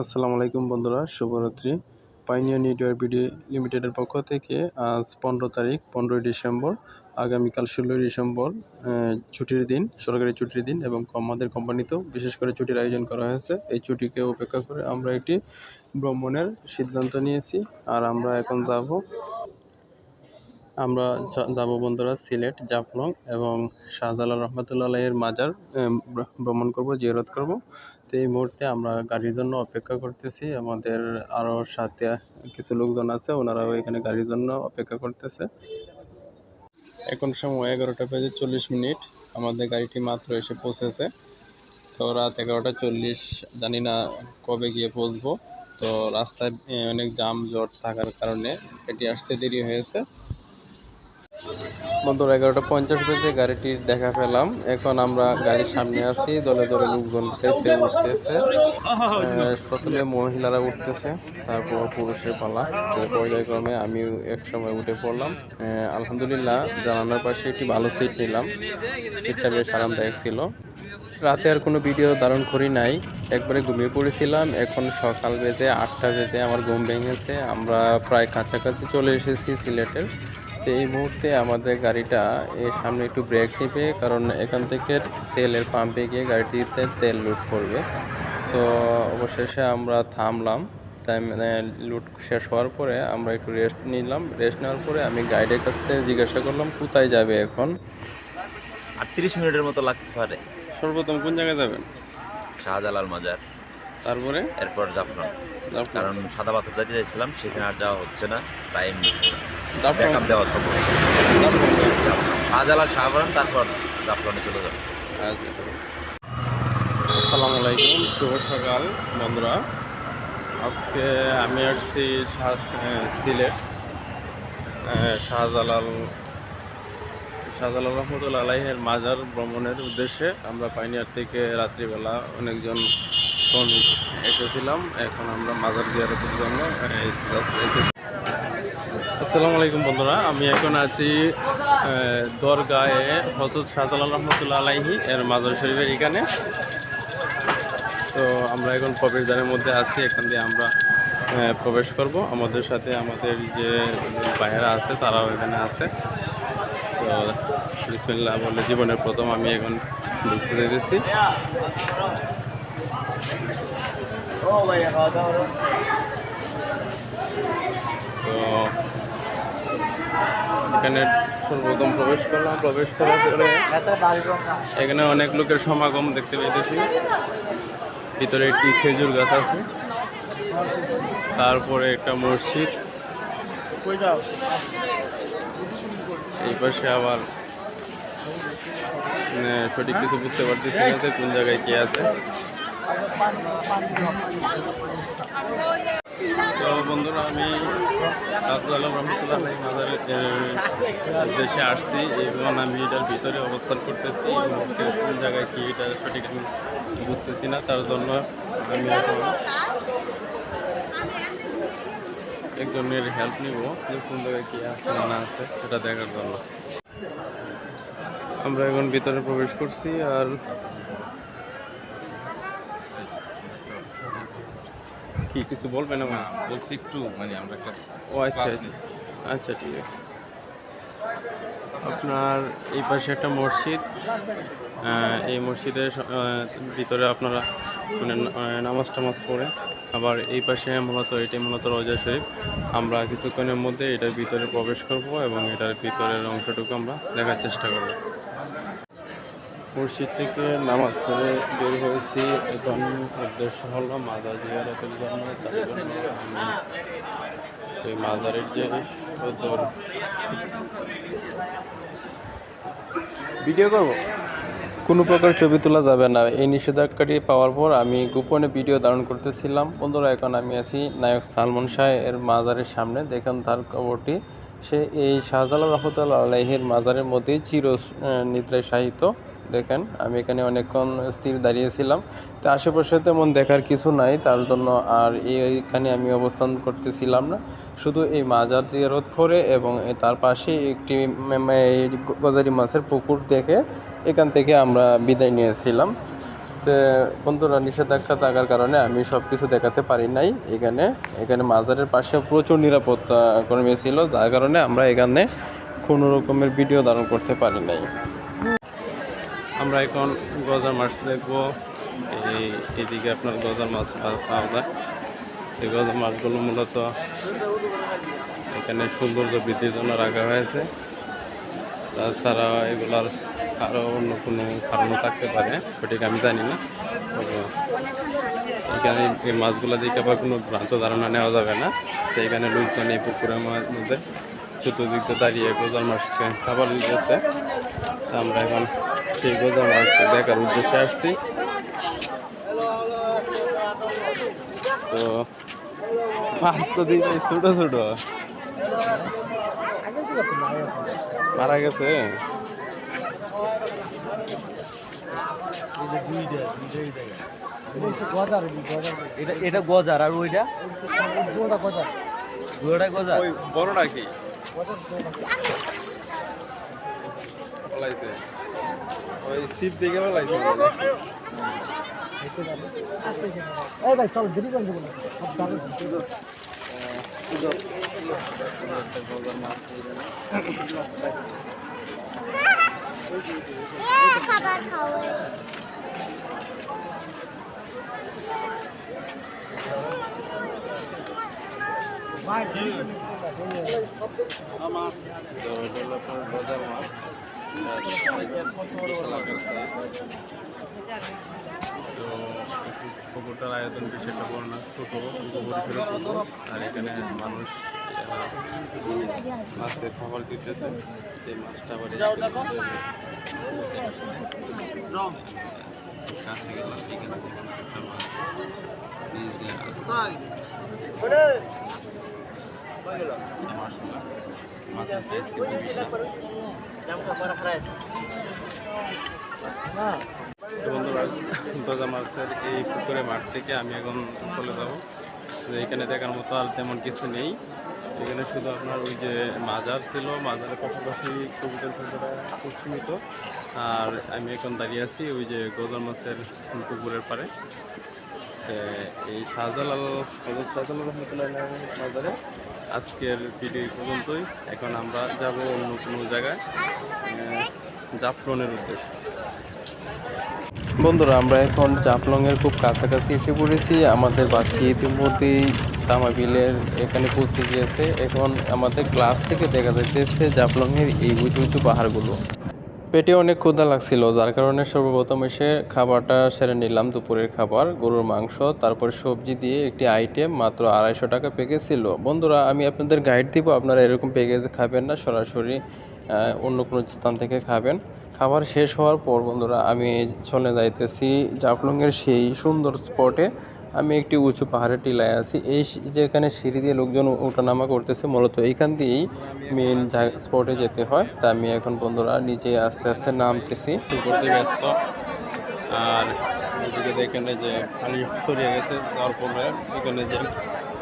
আসসালামু আলাইকুম বন্ধুরা, শুভরাত্রি। পাইনিয়া নেটওয়ার্ক বিডি লিমিটেডের পক্ষ থেকে আজ পনেরো তারিখ, পনেরোই ডিসেম্বর, আগামীকাল ষোলোই ডিসেম্বর ছুটির দিন, সরকারি ছুটির দিন এবং আমাদের কোম্পানিতেও বিশেষ করে ছুটির আয়োজন করা হয়েছে। এই ছুটিকে উপেক্ষা করে আমরা একটি ভ্রমণের সিদ্ধান্ত নিয়েছি। আর আমরা এখন যাব আমরা যাব বন্ধুরা সিলেট, জাফলং এবং শাহজালাল রহমতুল্লাহ আলাইয়ের মাজার ভ্রমণ করব, জিয়ারত করব। তো এই মুহূর্তে আমরা গাড়ির জন্য অপেক্ষা করতেছি। আমাদের আরও সাথে কিছু লোকজন আছে, ওনারাও এখানে গাড়ির জন্য অপেক্ষা করতেছে। এখন সময় এগারোটা বেজে চল্লিশ মিনিট। আমাদের গাড়িটি মাত্র এসে পৌঁছেছে। তো রাত এগারোটা চল্লিশ, জানি না কবে গিয়ে পৌঁছবো। তো রাস্তায় অনেক জাম জট থাকার কারণে এটি আসতে দেরি হয়েছে। বন্ধুরা, এগারোটা পঞ্চাশ বেজে গাড়িটির দেখা পেলাম। এখন আমরা গাড়ির সামনে আছি, দলে দলে লোকজন খেতে উঠতেছে। প্রথমে মহিলারা উঠতেছে, তারপর পুরুষের পালা। পর্যায়ক্রমে আমিও এক সময় উঠে পড়লাম। আলহামদুলিল্লাহ, জানালার পাশে একটি ভালো সিট নিলাম। সিটটা বেশ আরামদায়ক ছিল। রাতে আর কোনো ভিডিও ধারণ করি নাই। একবারে ঘুমিয়ে পড়েছিলাম। এখন সকাল বেজে আটটা বেজে আমার ঘুম ভেঙেছে। আমরা প্রায় কাছাকাছি চলে এসেছি সিলেটের। তো এই মুহূর্তে আমাদের গাড়িটা এর সামনে একটু ব্রেক নেবে কারণ এখান থেকে তেলের পাম্পে গিয়ে গাড়িটিতে তেল লুট করবে। তো অবশেষে আমরা থামলাম। তাই মানে লুট শেষ হওয়ার পরে আমরা একটু রেস্ট নিলাম। রেস্ট নেওয়ার পরে আমি গাইডের কাছ থেকে জিজ্ঞাসা করলাম কোথায় যাবে এখন? আটত্রিশ মিনিটের মতো লাগতে পারে। সর্বপ্রথম কোন জায়গায় যাবেন? শাহজালাল মাজার। তারপরে? এরপর জাফলং। কারণ সাদা পাথর যাইতে চাইছিলাম সেখানে আর যাওয়া হচ্ছে না টাইম। ব্যাকআপ দেওয়া সম্ভব শাহজালাল শাহবান তারপর জাফরানে চলে যাবে। আচ্ছা। আসসালামু আলাইকুম শুভ সকাল বন্ধুরা। আজকে আমি আসছি সিলেট। শাহজালাল শাহজালাল রহমতুল্লা আলাইহের মাজার ভ্রমণের উদ্দেশ্যে আমরা পাইনিয়ার থেকে রাত্রিবেলা অনেকজন শ্রমিক এসেছিলাম, এখন আমরা মাজার জিয়ারতের জন্য। আসসালামু আলাইকুম বন্ধুরা, আমি এখন আছি দরগায়ে হজরত শাহজালাল রহমতুল্লাহ আলাইহি এর মাজার শরীফের এখানে। তো আমরা এখন প্রবেশদ্বারের মধ্যে আছি, এখান দিয়ে আমরা প্রবেশ করব। আমাদের সাথে আমাদের যে ভাইয়েরা আছে, তারাও এখানে আছে। তো বিসমিল্লাহ বলে জীবনের প্রথম আমি এখন ঢুকতে দিতেছি। তো এখানে সর্বপ্রথম প্রবেশ করলাম, প্রবেশ করার পরে এখানে অনেক লোকের সমাগম দেখতে পেয়েছি। ভিতরে একটি খেজুর গাছ আছে। তারপরে একটা মসজিদ। এই পাশে আবার মানে সঠিক কিছু বুঝতে পারতেছি না কোন জায়গায় কে আছে। তো বন্ধুরা, আমি আব্দুল আলম রহমতুল্লাহ দেশে আসছি এবং আমি এটার ভিতরে অবস্থান করতেছি কোন জায়গায় কি এটা সঠিক আমি বুঝতেছি না, তার জন্য আমি একজনের হেল্প নিব, যে কোন জায়গায় কি আছে না আছে, সেটা দেখার জন্য। আমরা এখন ভিতরে প্রবেশ করছি আর কি কিছু বলবেন আমার বলছি একটু মানে আমরা একটা ও আচ্ছা আচ্ছা। আচ্ছা ঠিক আছে। আপনার এই পাশে একটা মসজিদ। এই মসজিদের ভিতরে আপনারা মানে নামাজ টামাজ পড়ে আবার এই পাশে মূলত এটি মূলত রোজা শরীফ। আমরা কিছুক্ষণের মধ্যে এটার ভিতরে প্রবেশ করব এবং এটার ভিতরের অংশটুকু আমরা দেখার চেষ্টা করব। মসজিদ থেকে নামাজ পড়ে বের হয়েছি এখন উদ্দেশ্য হলো মাজার জিয়ারতের জন্য জন্য। মাজারের যে সদর। ভিডিও করব? কোনো প্রকার ছবি তোলা যাবে না। এই নিষেধাজ্ঞাটি পাওয়ার পর আমি গোপনে ভিডিও ধারণ করতেছিলাম। বন্ধুরা, এখন আমি আছি নায়ক সালমান শাহ এর মাজারের সামনে। দেখুন তার কবরটি। সে এই শাহজালাল রহমতুল্লাহ আলাইহির মাজারের মধ্যেই চির নিদ্রায় শায়িত। দেখেন, আমি এখানে অনেকক্ষণ স্থির দাঁড়িয়েছিলাম। তো আশেপাশে তেমন দেখার কিছু নাই, তার জন্য আর এইখানে আমি অবস্থান করতেছিলাম না। শুধু এই মাজার জিয়ারত করে এবং তার পাশে একটি গজারি মাছের পুকুর দেখে এখান থেকে আমরা বিদায় নিয়েছিলাম। তো বন্ধুরা, নিষেধাজ্ঞা থাকার কারণে আমি সব কিছু দেখাতে পারি নাই। এখানে এখানে মাজারের পাশে প্রচুর নিরাপত্তা কর্মী ছিল, যার কারণে আমরা এখানে কোনো রকমের ভিডিও ধারণ করতে পারি নাই। আমরা এখন গজার মাছ দেখব। এই এদিকে আপনার গজার মাছ পাওয়া যায়। এই গজার মাছগুলো মূলত এখানে সৌন্দর্য বৃদ্ধির জন্য রাখা হয়েছে। তাছাড়া এগুলার আরও অন্য কোনো কারণও থাকতে পারে, সঠিক আমি জানি না। এখানে এই মাছগুলো দেখে আবার কোনো ভ্রান্ত ধারণা নেওয়া যাবে না তো এখানে লোকজন এই পুকুরের মধ্যে চতুর্দিক দাঁড়িয়ে গোজার মাছকে খাবার দিতেছে। তা আমরা এখন সেই গোজার মাছকে দেখার উদ্দেশ্যে আসছি। তো মাছ তো দিকে ছোট ছোট। মারা গেছে? এটা এটা গজার আর ওইটা? গজার। ওই বড় নাকি পলাইছে ওই সিপ দিকে পলাইছে খাবার খাওয়া তো এটা হলো আপনার গজার মাছ আর বিশাল আকার size। তো একটু পুকুরটার আয়তন বেশি একটা বড় না ছোট পুকুর আর এখানে মানুষ মাছের খাবার দিতেছে এই মাছটা আবার কাছে এখানে একটা মাছ মাছের সাইজ কিন্তু বিশাল তো বন্ধুরা মাছের এই পুকুরে মাঠ থেকে আমি এখন চলে যাব। তো এখানে দেখার মতো আর তেমন কিছু নেই। এখানে শুধু আপনার ওই যে মাজার ছিল, মাজারের পাশাপাশি কবিতার খুব সীমিত আর আমি এখন দাঁড়িয়ে আছি ওই যে গজার মাছের পুকুরের তো এই শাহজালাল শাহজালাল রহমতুল্লাহ মাজারে। আজকের ভিডিও পর্যন্তই। এখন আমরা যাব অন্য কোনো জায়গায় জাফলনের উদ্দেশ্যে। বন্ধুরা, আমরা এখন জাফলংয়ের খুব কাছাকাছি এসে পড়েছি। আমাদের বাসটি ইতিমধ্যেই তামাবিলের এখানে পৌঁছে গিয়েছে। এখন আমাদের ক্লাস থেকে দেখা যাইতেছে জাফলংয়ের এই উঁচু উঁচু পাহাড়গুলো। পেটে অনেক ক্ষুধা লাগছিল, যার কারণে সর্বপ্রথম এসে খাবারটা সেরে নিলাম, দুপুরের খাবার, গরুর মাংস, তারপর সবজি দিয়ে একটি আইটেম মাত্র আড়াইশো টাকা প্যাকেজ ছিল। বন্ধুরা, আমি আপনাদের গাইড দিব, আপনারা এরকম প্যাকেজ খাবেন না, সরাসরি অন্য কোনো স্থান থেকে খাবেন। খাবার শেষ হওয়ার পর বন্ধুরা, আমি চলে যাইতেছি জাফলংয়ের সেই সুন্দর স্পটে আমি একটি উঁচু পাহাড়ের টিলায় আছি। এই সি- যেখানে সিঁড়ি দিয়ে লোকজন ওঠানামা করতেছে মূলত এইখান দিয়েই মেন স্পটে যেতে হয়। তা আমি এখন বন্ধুরা নিচে আস্তে আস্তে নামতেছি। করতে ব্যস্ত। আর এদিকে দেখেন যে পানি সরিয়ে গেছে তারপরে এখানে যে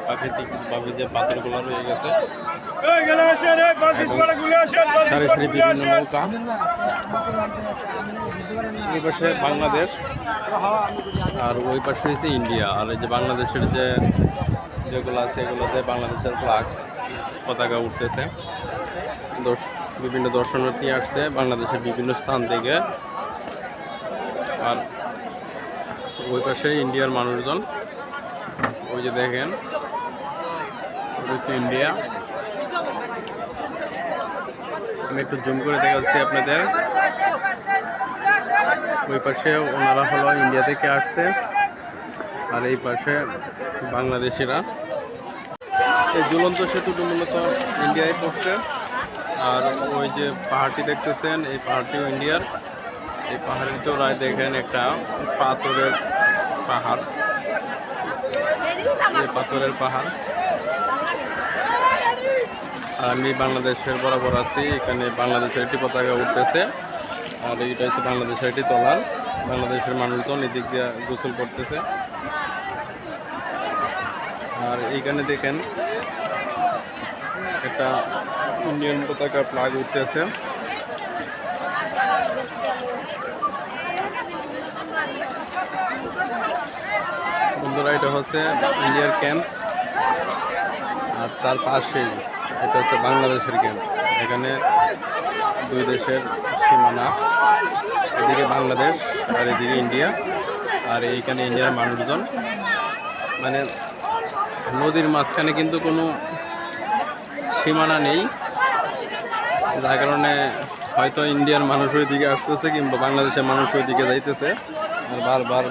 প্রাকৃতিকভাবে যে পাথরগুলো রয়ে গেছে। সারি সারি বিভিন্ন নৌকা। এই পাশে বাংলাদেশ, আর ওই পাশে হচ্ছে ইন্ডিয়া, আর এই যে বাংলাদেশের যে যেগুলো আছে এগুলোতে বাংলাদেশের ফ্লাগ পতাকা উঠতেছে। বিভিন্ন দর্শনার্থী আসছে বাংলাদেশের বিভিন্ন স্থান থেকে। আর ওই পাশে ইন্ডিয়ার মানুষজন, ওই যে দেখেন হচ্ছে ইন্ডিয়া। আমি একটু জুম করে দেখাচ্ছি আপনাদের। ওই পাশে ওনারা হলো ইন্ডিয়া থেকে আসছে। আর এই পাশে বাংলাদেশিরা। এই ঝুলন্ত সেতুটি মূলত ইন্ডিয়ায় পড়ছে। আর ওই যে পাহাড়টি দেখতেছেন, এই পাহাড়টিও ইন্ডিয়ার এই পাহাড়ের চূড়ায় দেখেন একটা পাথরের পাহাড়। এই পাথরের পাহাড়। আর আমি বাংলাদেশের বরাবর আছি, এখানে বাংলাদেশের একটি পতাকা উঠতেছে। আর এইটা হচ্ছে বাংলাদেশের একটি তলার। বাংলাদেশের মানুষজন এদিক দিয়ে গোসল করতেছে। আর এইখানে দেখেন একটা ইন্ডিয়ান পতাকা ফ্লাগ উঠতেছে। বন্ধুরা, এটা হচ্ছে ইন্ডিয়ার ক্যাম্প। আর তার পাশেই এটা হচ্ছে বাংলাদেশের ক্যাম্প। এখানে দুই দেশের সীমানা, এদিকে বাংলাদেশ আর এদিকে ইন্ডিয়া। আর এইখানে ইন্ডিয়ার মানুষজন। মানে নদীর মাঝখানে কিন্তু কোনো সীমানা নেই। যার কারণে হয়তো ইন্ডিয়ার মানুষ ওইদিকে আসতেছে কিংবা বাংলাদেশের মানুষ ওইদিকে যাইতেছে। আর বারবার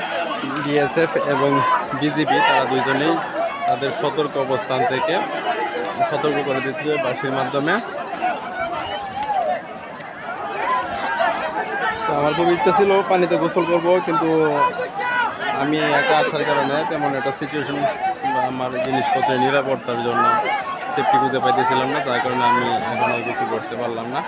বিএসএফ এবং বিজেপি তারা দুইজনেই তাদের সতর্ক অবস্থান থেকে সতর্ক করে দিচ্ছে বাসির মাধ্যমে। আমার খুব ইচ্ছা ছিল পানিতে গোসল করব, কিন্তু আমি একা আসার কারণে তেমন একটা সিচুয়েশন বা আমার জিনিসপত্রের নিরাপত্তার জন্য সেফটি খুঁজে পাইতেছিলাম না তার কারণে আমি এখন আর কিছু করতে পারলাম না।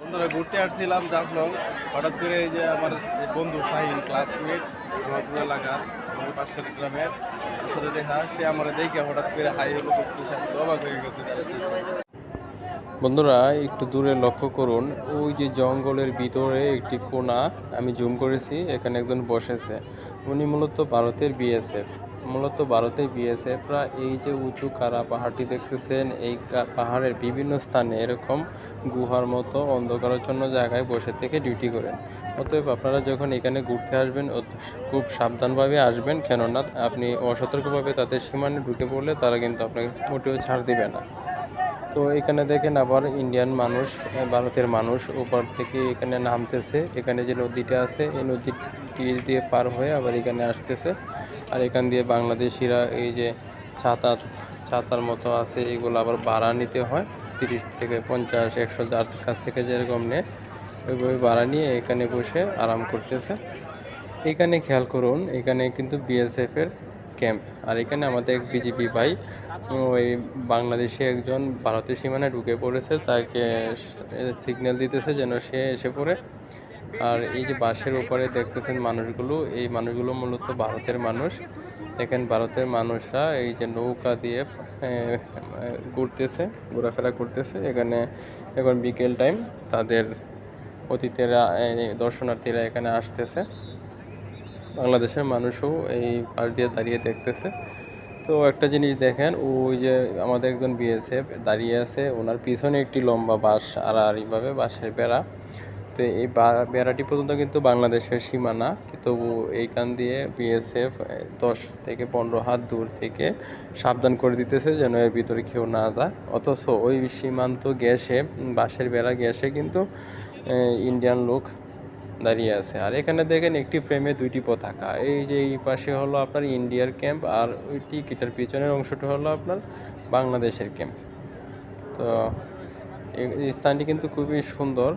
বন্ধুরা, ঘুরতে আসছিলাম জাফলং। হঠাৎ করে এই যে আমার বন্ধু শাহিন ক্লাসমেট রহপুর এলাকার, আমার পাশের গ্রামের সাথে দেখা, সে আমার দেখে হঠাৎ করে হাই হলো করতেছে অবাক হয়ে গেছি বন্ধুরা, একটু দূরে লক্ষ্য করুন। ওই যে জঙ্গলের ভিতরে একটি কোণা আমি জুম করেছি, এখানে একজন বসেছে। উনি মূলত ভারতের বিএসএফ মূলত ভারতের বিএসএফরা এই যে উঁচু কারা পাহাড়টি দেখতেছেন, এই পাহাড়ের বিভিন্ন স্থানে এরকম গুহার মতো অন্ধকারাচ্ছন্ন জায়গায় বসে থেকে ডিউটি করেন। অতএব আপনারা যখন এখানে ঘুরতে আসবেন খুব সাবধানভাবে আসবেন, কেননা আপনি অসতর্কভাবে তাদের সীমানে ঢুকে পড়লে তারা কিন্তু আপনাকে মোটেও ছাড় দিবে না। তো এখানে দেখেন আবার ইন্ডিয়ান মানুষ ভারতের মানুষ ওপার থেকে এখানে নামতেছে। এখানে যে নদীটা আছে, এই নদীটি দিয়ে পার হয়ে আবার এখানে আসতেছে। আর এখান দিয়ে বাংলাদেশিরা এই যে ছাতা, ছাতার মতো আছে, এগুলো আবার ভাড়া নিতে হয়। তিরিশ থেকে পঞ্চাশ, একশো যার কাছ থেকে যেরকম নেয়, ওইভাবে ভাড়া নিয়ে এখানে বসে আরাম করতেছে। এখানে খেয়াল করুন, এখানে কিন্তু বিএসএফের ক্যাম্প। আর এখানে আমাদের এক বিজেপি ভাই, ওই বাংলাদেশে একজন ভারতের সীমানায় ঢুকে পড়েছে, তাকে সিগন্যাল দিতেছে যেন সে এসে পড়ে। আর এই যে বাসের উপরে দেখতেছেন মানুষগুলো, এই মানুষগুলো মূলত ভারতের মানুষ। দেখেন ভারতের মানুষরা এই যে নৌকা দিয়ে ঘুরতেছে, ঘোরাফেরা করতেছে। এখানে এখন বিকেল টাইম তাদের অতীতেরা দর্শনার্থীরা এখানে আসতেছে। বাংলাদেশের মানুষও এই পাশ দিয়ে দাঁড়িয়ে দেখতেছে। তো একটা জিনিস দেখেন, ওই যে আমাদের একজন বিএসএফ দাঁড়িয়ে আছে, ওনার পিছনে একটি লম্বা বাঁশ, আড়াআড়িভাবে বাঁশের বেড়া। তো এই বেড়াটি পর্যন্ত কিন্তু বাংলাদেশের সীমানা, কিন্তু এইখান দিয়ে বিএসএফ দশ থেকে পনেরো হাত দূর থেকে সাবধান করে দিতেছে যেন এর ভিতরে কেউ না যায়। অথচ ওই সীমান্ত গ্যাসে, বাঁশের বেড়া গ্যাসে কিন্তু ইন্ডিয়ান লোক দাঁড়িয়ে আছে। আর এখানে দেখেন একটি ফ্রেমে দুইটি পতাকা। এই যে এই পাশে হলো আপনার ইন্ডিয়ার ক্যাম্প আর ওই টিকিটের পিছনের অংশটি হলো আপনার বাংলাদেশের ক্যাম্প। তো এই- স্থানটি কিন্তু খুবই সুন্দর।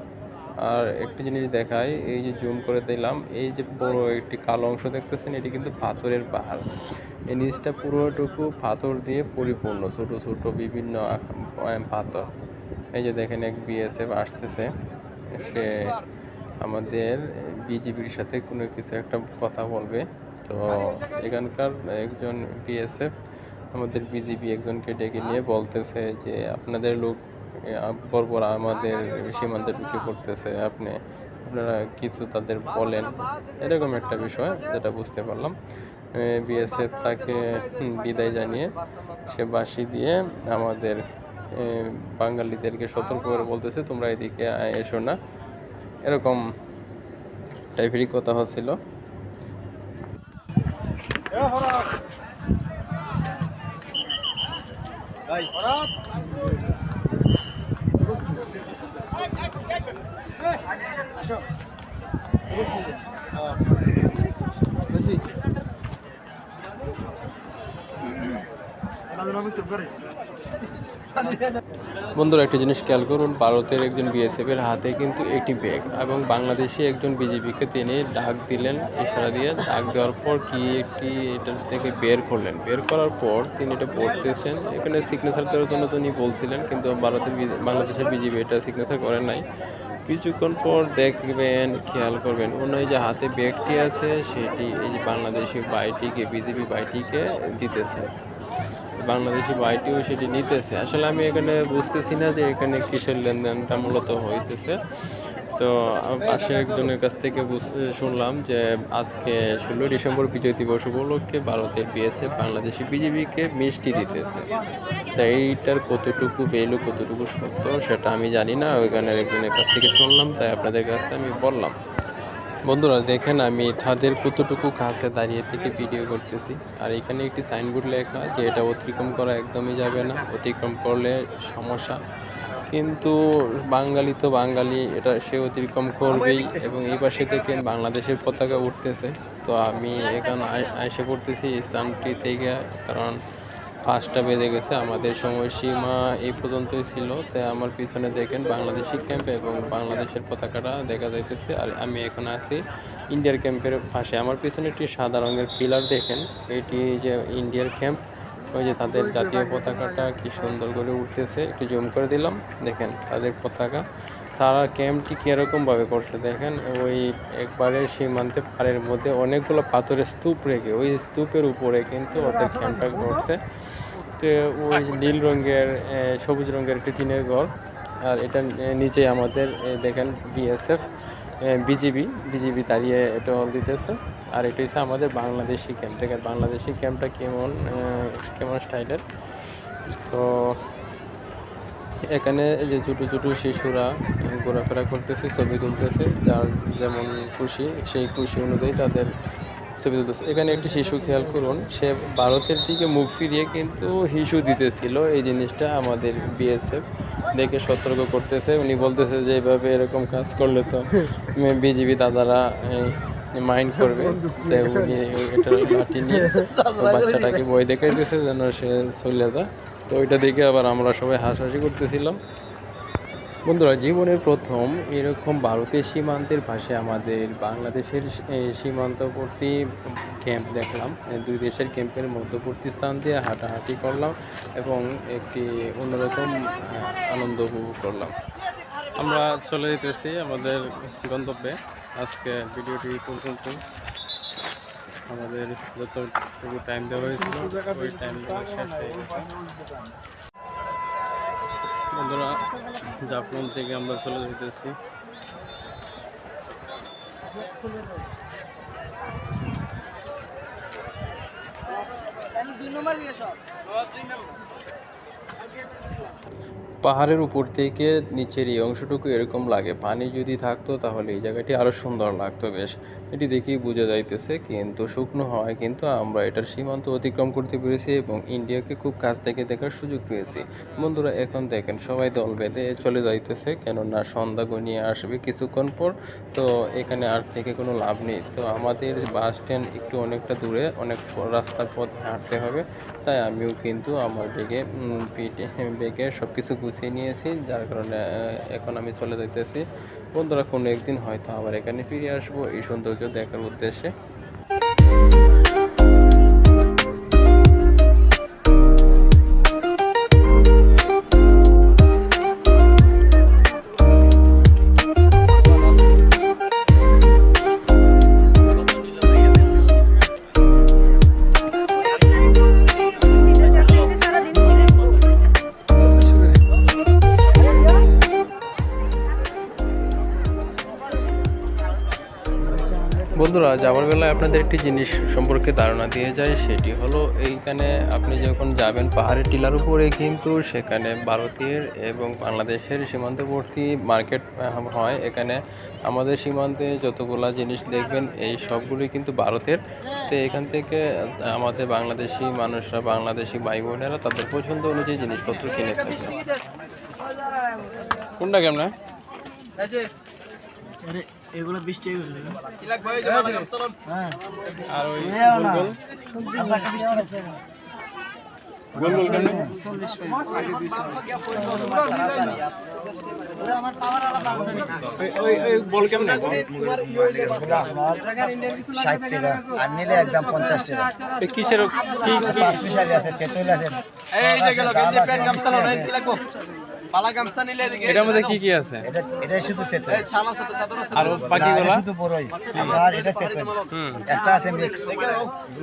আর একটি জিনিস দেখাই, এই যে জুম করে দিলাম, এই যে বড় একটি কালো অংশ দেখতেছেন, এটি কিন্তু পাথরের পাহাড়। এই নিচটা পুরোটুকু পাথর দিয়ে পরিপূর্ণ, ছোট ছোট বিভিন্ন পাথর। এই যে দেখেন এক বিএসএফ আসতেছে। সে আমাদের বিজেপির সাথে কোনো কিছু একটা কথা বলবে। তো এখানকার একজন বিএসএফ আমাদের বিজেপি একজনকে ডেকে নিয়ে বলতেছে যে, আপনাদের লোক পরপর আমাদের সীমান্তে ঢুকে পড়তেছে। আপনি, আপনারা কিছু তাদের বলেন। এরকম একটা বিষয় যেটা বুঝতে পারলাম। বিএসএফ তাকে বিদায় জানিয়ে সে বাঁশি দিয়ে আমাদের বাঙালিদেরকে সতর্ক করে বলতেছে, তোমরা এদিকে এসো না। এরকম টাইপেরই কথা হচ্ছিল। বন্ধুরা, একটা জিনিস খেয়াল করুন, ভারতের একজন বিএসএফ এর হাতে কিন্তু একটি ব্যাগ এবং বাংলাদেশি একজন বিজেপিকে তিনি ডাক দিলেন, ইশারা দিয়ে ডাক দেওয়ার পর কি একটি এটার থেকে বের করলেন। বের করার পর তিনি এটা পড়তেছেন। এখানে সিগনেচার দেওয়ার জন্য তিনি বলছিলেন, কিন্তু ভারতের বাংলাদেশের বিজেপি এটা সিগনেচার করে নাই। কিছুক্ষণ পর দেখবেন, খেয়াল করবেন অন্য যে হাতে ব্যাগটি আছে, সেটি এই যে বাংলাদেশি বাইটিকে বিজেপি বাইটিকে দিতেছে। বাংলাদেশি বাইটিও সেটি নিতেছে। আসলে আমি এখানে বুঝতেছি না যে এখানে কিসের লেনদেনটা মূলত হইতেছে। তো পাশে একজনের কাছ থেকে শুনলাম যে আজকে ষোলোই ডিসেম্বর বিজয় দিবস উপলক্ষে ভারতের বিএসএফ বাংলাদেশি বিজেপিকে মিষ্টি দিতেছে। তা এইটার কতটুকু ভ্যালু কতটুকু সত্য, সেটা আমি জানি না। ওইখানের একজনের কাছ থেকে শুনলাম, তাই আপনাদের কাছে আমি বললাম। বন্ধুরা, দেখেন আমি তাদের কতটুকু কাছে দাঁড়িয়ে থেকে ভিডিও করতেছি। আর এখানে একটি সাইনবোর্ড লেখা যে এটা অতিক্রম করা একদমই যাবে না। অতিক্রম করলে সমস্যা। কিন্তু বাঙালি তো বাঙালি, এটা সে অতিক্রম করবেই। এবং এই পাশে থেকে বাংলাদেশের পতাকা উঠতেছে। তো আমি এখানে আই- আইসে পড়তেছি স্থানটি থেকে, কারণ পাঁচটা বেজে গেছে, আমাদের সময়সীমা এই পর্যন্তই ছিল। তাই আমার পিছনে দেখেন বাংলাদেশি ক্যাম্প এবং বাংলাদেশের পতাকাটা দেখা যাইতেছে, আর আমি এখন আছি ইন্ডিয়ার ক্যাম্পের পাশে। আমার পিছনে একটি সাদা রঙের পিলার দেখেন, এটি যে ইন্ডিয়ার ক্যাম্প ওই যে তাদের জাতীয় পতাকাটা কি সুন্দর করে উঠতেছে। একটু জুম করে দিলাম, দেখেন তাদের পতাকা। তারা ক্যাম্পটি কীরকমভাবে করছে দেখেন, ওই একবারে সীমান্তে পাড়ের মধ্যে অনেকগুলো পাথরের স্তূপ রেখে, ওই স্তূপের উপরে কিন্তু ওদের ক্যাম্পটা করছে। তো ওই নীল রঙের সবুজ রঙের একটি টিনের ঘর, আর এটা নিচে আমাদের দেখেন বিএসএফ বিজিবি বিজিবি দাঁড়িয়ে এটা হল দিতেছে। আর এটা হচ্ছে আমাদের বাংলাদেশি ক্যাম্প। দেখেন বাংলাদেশি ক্যাম্পটা কেমন কেমন স্টাইলের। তো এখানে যে ছোটো ছোটো শিশুরা ঘোরাফেরা করতেছে ছবি তুলতেছে যার যেমন খুশি সেই খুশি অনুযায়ী তাদের ছবি তুলতেছে। এখানে একটি শিশু খেয়াল করুন সে ভারতের দিকে মুখ ফিরিয়ে কিন্তু হিসু দিতেছিল এই জিনিসটা আমাদের বিএসএফ দেখে সতর্ক করতেছে। উনি বলতেছে যে এভাবে এরকম কাজ করলে তো বিজিবি দাদারা মাইন্ড করবে তাই উনি এটা লাঠি নিয়ে বাচ্চাটাকে বই দেখাইতেছে যেন সে চলে যায়? তো ওইটা দেখে আবার আমরা সবাই হাসাহাসি করতেছিলাম। বন্ধুরা জীবনের প্রথম এরকম ভারতের সীমান্তের পাশে আমাদের বাংলাদেশের সীমান্তবর্তী ক্যাম্প দেখলাম। দুই দেশের ক্যাম্পের মধ্যবর্তী স্থান দিয়ে হাঁটাহাঁটি করলাম এবং একটি অন্যরকম আনন্দ উপভোগ করলাম। আমরা চলে যেতেছি আমাদের গন্তব্যে। আজকে ভিডিওটি পর্যন্ত। আমাদের যতটুকু টাইম দেওয়া হয়েছিল, ওই টাইম শেষ হয়ে গেছে। বন্ধুরা, জাফলং থেকে আমরা চলে যেতেছি। পাহাড়ের উপর থেকে নিচের এই অংশটুকু এরকম লাগে। পানি যদি থাকতো তাহলে এই জায়গাটি আরও সুন্দর লাগতো বেশ। এটি দেখেই বোঝা যাইতেছে কিন্তু শুকনো হওয়ায় কিন্তু আমরা এটার সীমান্ত অতিক্রম করতে পেরেছি এবং ইন্ডিয়াকে খুব কাছ থেকে দেখার সুযোগ পেয়েছি। বন্ধুরা, এখন দেখেন সবাই দল বেঁধে চলে যাইতেছে কেননা সন্ধ্যা গনিয়ে আসবে কিছুক্ষণ পর। তো এখানে আর থেকে কোনো লাভ নেই। তো আমাদের বাস স্ট্যান্ড একটু অনেকটা দূরে, অনেক রাস্তার পথে হাঁটতে হবে। তাই আমিও কিন্তু আমার বেগে পিঠে, ব্যাগে সব কিছু গুছিয়ে নিয়েছি, যার কারণে এখন আমি চলে যাইতেছি। বন্ধুরা, কোনো একদিন হয়তো আবার এখানে ফিরে আসব, এই সৌন্দর্য দেখার উদ্দেশ্যে। যাওয়ার বেলায় আপনাদের একটি জিনিস সম্পর্কে ধারণা দিয়ে যায় সেটি হলো এইখানে আপনি যখন যাবেন পাহাড়ের টিলার উপরে কিন্তু সেখানে ভারতের এবং বাংলাদেশের সীমান্তবর্তী মার্কেট হয়। এখানে আমাদের সীমান্তে যতগুলা জিনিস দেখবেন এই সবগুলি কিন্তু ভারতের। তো এখান থেকে আমাদের বাংলাদেশি মানুষরা বাংলাদেশি ভাই বোনেরা তাদের পছন্দ অনুযায়ী জিনিসপত্র কিনে থাকে কোনটা কেমন? এগুলো বিশ হ্যাঁ আর ওই গোল গোল গোল গোল ওই বল কেমন? ষাট টাকা। আর নিলে একদম পঞ্চাশ টাকা। কিসের কি কি? পাঁচ মিশালি আছে তেঁতুল আছে এটার মধ্যে কি কি আছে? এটা এটা শুধু তেঁতুল আর বাকিগুলা এটা শুধু বড়ই। আর এটা তেঁতুল হুম। একটা আছে মিক্স।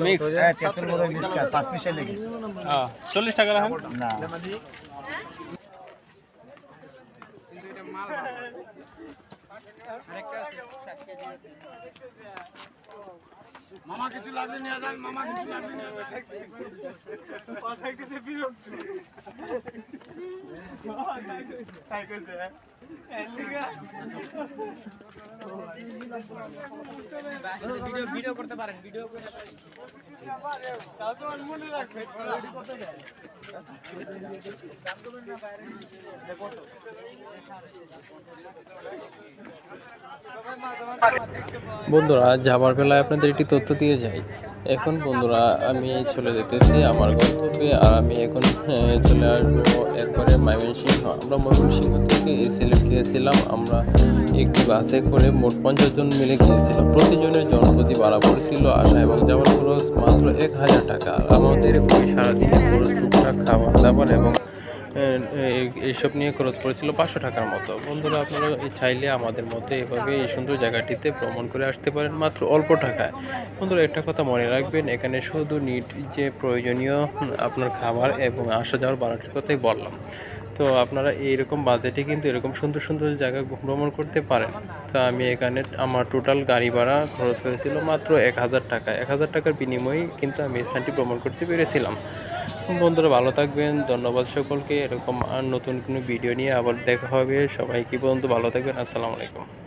মিক্স। হ্যাঁ তেঁতুল বড়ই মিক্স পাঁচ মিশালি চল্লিশ টাকা রাখেন? না। বন্ধুরা যাবার বেলায় আপনাদের একটি তথ্য দিয়ে যাই। এখন বন্ধুরা, আমি চলে যেতেছি আমার গন্তব্যে, আর আমি এখন চলে আসব একবারে ময়মনসিংহ। আমরা ময়মনসিংহ থেকে এসে গিয়েছিলাম। আমরা একটি বাসে করে মোট পঞ্চাশ জন মিলে গিয়েছিলাম। প্রতিজনের জনপ্রতি ভাড়া পড়েছিল আসা এবং যাওয়ার খরচ মাত্র এক হাজার টাকা। আর আমাদের ওই সারাদিনের খরচ, টুকটাক খাবার দাবার এবং এইসব নিয়ে খরচ পড়েছিল পাঁচশো টাকার মতো। বন্ধুরা, আপনারা চাইলে আমাদের মতো এভাবে এই সুন্দর জায়গাটিতে ভ্রমণ করে আসতে পারেন মাত্র অল্প টাকায়। বন্ধুরা, একটা কথা মনে রাখবেন, এখানে শুধু নিট যে প্রয়োজনীয় আপনার খাবার এবং আসা যাওয়ার ভাড়াটির কথাই বললাম। তো আপনারা এইরকম বাজেটে কিন্তু এরকম সুন্দর সুন্দর জায়গা ভ্রমণ করতে পারেন। তো আমি এখানে আমার টোটাল গাড়ি ভাড়া খরচ হয়েছিল মাত্র এক হাজার টাকা। এক হাজার টাকার বিনিময়ে কিন্তু আমি স্থানটি ভ্রমণ করতে পেরেছিলাম। বন্ধুরা, ভালো থাকবেন। ধন্যবাদ সকলকে। এরকম আর নতুন কোনো ভিডিও নিয়ে আবার দেখা হবে। সবাইকে বন্ধু, ভালো থাকবেন। আসসালামু আলাইকুম।